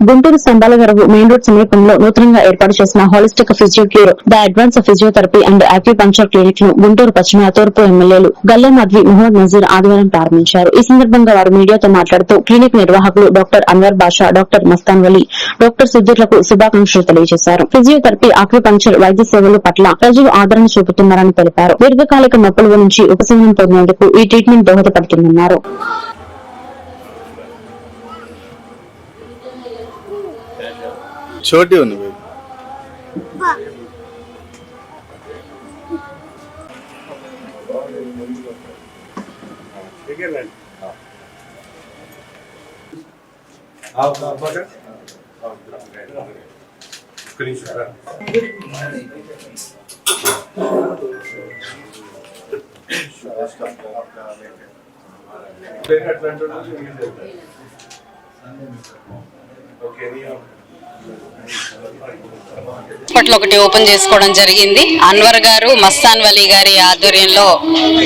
గుంటూరు స్తంభాల వరకు main road సమీపంలో నూతనంగా ఏర్పాటు చేసిన holistic physio cure the advance physiotherapy and acupuncture క్లినిక్ను Guntur పశ్చిమ తూర్పు ఎమ్మెల్యేలు గల్లె మద్వి మొహమ్మద్ నజీర్ ఆదివారం ప్రారంభించారు. ఈ సందర్భంగా వారు మీడియాతో మాట్లాడుతూ క్లినిక్ నిర్వాహకులు doctor Anwar Basha doctor Mastan Vali doctor సుధీర్లకు శుభాకాంక్షలు తెలియజేశారు. ఫిజియోథెరపీ ఆక్యుపంక్చర్ వైద్య సేవల పట్ల ప్రజలు ఆదరణ చూపుతున్నారని తెలిపారు. దీర్ఘకాలిక నొప్పుల నుంచి ఉపశమనం పొందేందుకు ఈ ట్రీట్మెంట్ దోహదపడుతుందన్నారు. छोटी होनी भाई హాస్పిటల్ ఒకటి ఓపెన్ చేసుకోవడం జరిగింది. అన్వర్ గారు మస్తాన్ వలీ గారి ఆధ్వర్యంలో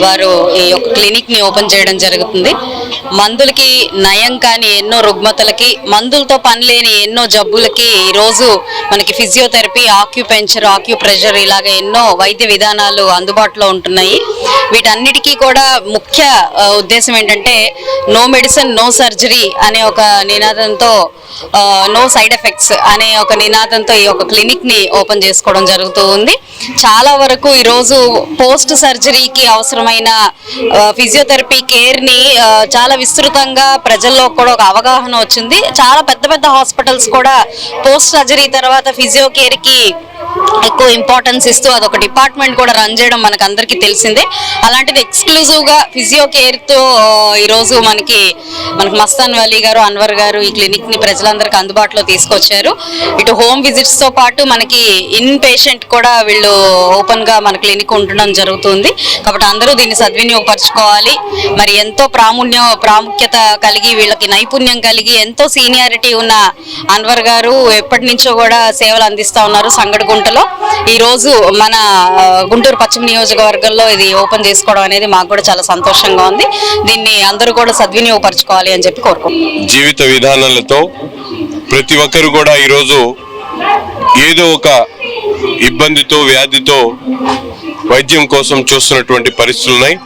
వారు ఈ యొక్క క్లినిక్ని ఓపెన్ చేయడం జరుగుతుంది. మందులకి నయం కాని ఎన్నో రుగ్మతలకి మందులతో పని లేని ఎన్నో జబ్బులకి ఈరోజు మనకి ఫిజియోథెరపీ ఆక్యుపెంచర్ ఆక్యుప్రెషర్ ఇలాగ ఎన్నో వైద్య విధానాలు అందుబాటులో ఉంటున్నాయి. వీటన్నిటికీ కూడా ముఖ్య ఉద్దేశం ఏంటంటే నో మెడిసిన్ నో సర్జరీ అనే ఒక నినాదంతో నో సైడ్ ఎఫెక్ట్స్ అనే ఒక నినాదంతో ఈ యొక్క క్లినిక్ని ఓపెన్ చేసుకోవడం జరుగుతూ ఉంది. చాలా వరకు ఈరోజు పోస్ట్ సర్జరీకి అవసరమైన ఫిజియోథెరపీ కేర్ని చాలా విస్తృతంగా ప్రజల్లో కూడా ఒక అవగాహన వచ్చింది. చాలా పెద్ద పెద్ద హాస్పిటల్స్ కూడా పోస్ట్ సర్జరీ తర్వాత ఫిజియో కేర్కి ఎక్కువ ఇంపార్టెన్స్ ఇస్తూ అదొక డిపార్ట్మెంట్ కూడా రన్ చేయడం మనకు అందరికీ తెలిసిందే. అలాంటిది ఎక్స్క్లూజివ్గా ఫిజియో కేర్తో ఈరోజు మనకి మనకి మస్తాన్ వలీ గారు అన్వర్ గారు ఈ క్లినిక్ని ప్రజలందరికీ అందుబాటులో తీసుకొచ్చారు. ఇటు హోమ్ విజిట్స్తో పాటు మనకి ఇన్ పేషెంట్ కూడా వీళ్ళు ఓపెన్గా మన క్లినిక్ ఉండడం జరుగుతుంది. కాబట్టి అందరూ దీన్ని సద్వినియోగపరచుకోవాలి. మరి ఎంతో ప్రాముణ్యం ప్రాముఖ్యత కలిగి వీళ్ళకి నైపుణ్యం కలిగి ఎంతో సీనియారిటీ ఉన్న అన్వర్ గారు ఎప్పటి నుంచో కూడా సేవలు అందిస్తూ ఉన్నారు. సంగడిగుంటలో ఈ రోజు మన గుంటూరు పశ్చిమ నియోజకవర్గంలో ఇది ఓపెన్ చేసుకోవడం అనేది మాకు కూడా చాలా సంతోషంగా ఉంది. దీన్ని అందరూ కూడా సద్వినియోగపరచుకోవాలి అని చెప్పి కోరుకుంటున్నాం. జీవిత విధానాలతో ప్రతి ఒక్కరు కూడా ఈరోజు ఏదో ఒక ఇబ్బందితో వ్యాధితో వైద్యం కోసం చూస్తున్నటువంటి పరిస్థితులు ఉన్నాయి.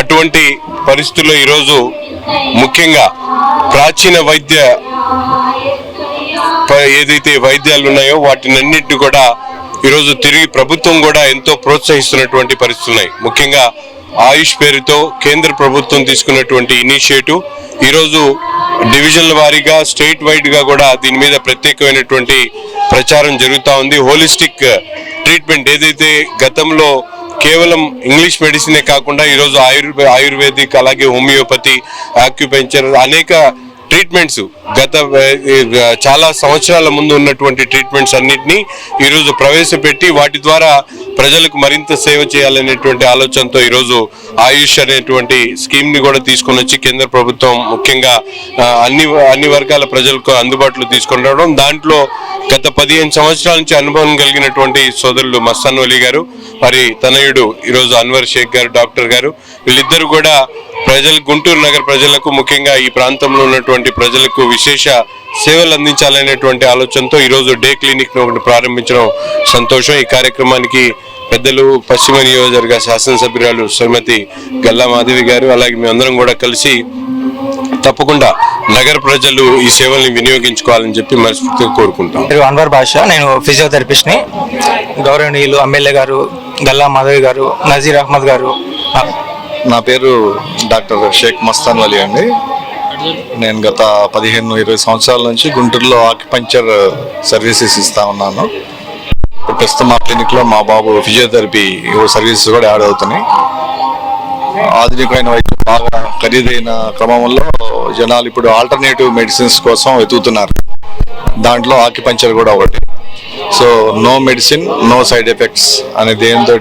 అటువంటి పరిస్థితుల్లో ఈరోజు ముఖ్యంగా ప్రాచీన వైద్య ఏదైతే వైద్యాలు ఉన్నాయో వాటినన్నింటి కూడా ఈరోజు తిరిగి ప్రభుత్వం కూడా ఎంతో ప్రోత్సహిస్తున్నటువంటి పరిస్థితులు ఉన్నాయి. ముఖ్యంగా ఆయుష్ పేరుతో కేంద్ర ప్రభుత్వం తీసుకున్నటువంటి ఇనిషియేటివ్. ఈరోజు డివిజన్ల వారీగా స్టేట్ వైడ్గా కూడా దీని మీద ప్రత్యేకమైనటువంటి ప్రచారం జరుగుతూ ఉంది. హోలిస్టిక్ ట్రీట్మెంట్ ఏదైతే గతంలో కేవలం ఇంగ్లీష్ మెడిసినే కాకుండా ఈరోజు ఆయుర్వే ఆయుర్వేదిక్ అలాగే హోమియోపతి ఆక్యుపెంచర్ అనేక ట్రీట్మెంట్స్ గత చాలా సంవత్సరాల ముందు ఉన్నటువంటి ట్రీట్మెంట్స్ అన్నింటినీ ఈరోజు ప్రవేశపెట్టి వాటి ద్వారా ప్రజలకు మరింత సేవ చేయాలనేటువంటి ఆలోచనతో ఈరోజు ఆయుష్ అనేటువంటి స్కీమ్ని కూడా తీసుకొని వచ్చి కేంద్ర ప్రభుత్వం ముఖ్యంగా అన్ని అన్ని వర్గాల ప్రజలకు అందుబాటులో తీసుకొని రావడం. దాంట్లో గత పదిహేను సంవత్సరాల నుంచి అనుభవం కలిగినటువంటి సోదరులు మస్తాన్ అలీ గారు మరి తనయుడు ఈరోజు అన్వర్ షేక్ గారు డాక్టర్ గారు వీళ్ళిద్దరు కూడా ప్రజలు గుంటూరు నగర ప్రజలకు ముఖ్యంగా ఈ ప్రాంతంలో ఉన్నటువంటి ప్రజలకు విశేష సేవలు అందించాలనేటువంటి ఆలోచనతో ఈరోజు డే క్లినిక్ను ఒకటి ప్రారంభించడం సంతోషం. ఈ కార్యక్రమానికి పెద్దలు పశ్చిమ నియోజకవర్గ శాసనసభ్యురాలు శ్రీమతి గల్లా మాధవి గారు అలాగే మేమందరం కూడా కలిసి తప్పకుండా నగర ప్రజలు ఈ సేవల్ని వినియోగించుకోవాలని చెప్పి మనస్ఫూర్తిగా కోరుకుంటాం. పేరు అన్వర్ బాషా నేను ఫిజియోథెరపిస్ట్ని. గౌరవనీయులు ఎమ్మెల్యే గారు గల్లా మాధవి గారు నజీర్ అహ్మద్ గారు. నా- నా పేరు డాక్టర్ షేక్ మస్తాన్ వలి అండి. నేను గత పదిహేను ఇరవై సంవత్సరాల నుంచి గుంటూరులో ఆక్యుపంచర్ సర్వీసెస్ ఇస్తా ఉన్నాను. ప్రస్తుతం మా క్లినిక్లో మా బాబు ఫిజియోథెరపీ సర్వీసెస్ కూడా యాడ్ అవుతున్నాయి. ఆధునికమైన వైద్యం బాగా ఖరీదైన క్రమంలో జనాలు ఇప్పుడు ఆల్టర్నేటివ్ మెడిసిన్స్ కోసం వెతుకుతున్నారు. దాంట్లో ఆక్యుపంచర్ కూడా ఒకటి. So no medicine no side effects అనే దేనితో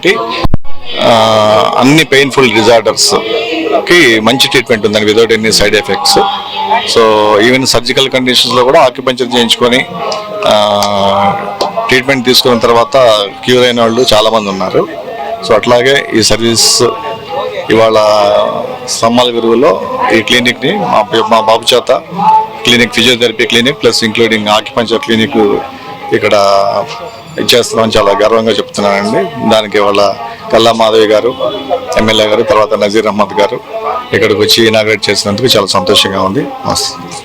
అన్ని పెయిన్ఫుల్ డిజార్డర్స్కి మంచి ట్రీట్మెంట్ ఉందండి without any side effects so even surgical కండిషన్స్లో కూడా ఆక్యుపంచర్ చేయించుకొని ట్రీట్మెంట్ తీసుకున్న తర్వాత క్యూర్ అయిన వాళ్ళు చాలామంది ఉన్నారు. సో అట్లాగే ఈ సర్వీస్ ఇవాళ స్తంభాల గురువులో ఈ క్లినిక్ని మా మా బాబు చేత clinic physiotherapy clinic plus including acupuncture clinic ఇక్కడ ఇచ్చేస్తున్నామని చాలా గర్వంగా చెప్తున్నానండి. దానికి వాళ్ళ కల్లా మాధవి గారు ఎమ్మెల్యే గారు తర్వాత నజీర్ అహ్మద్ గారు ఇక్కడికి వచ్చి ఇనాగ్రేట్ చేసినందుకు చాలా సంతోషంగా ఉంది. నమస్తే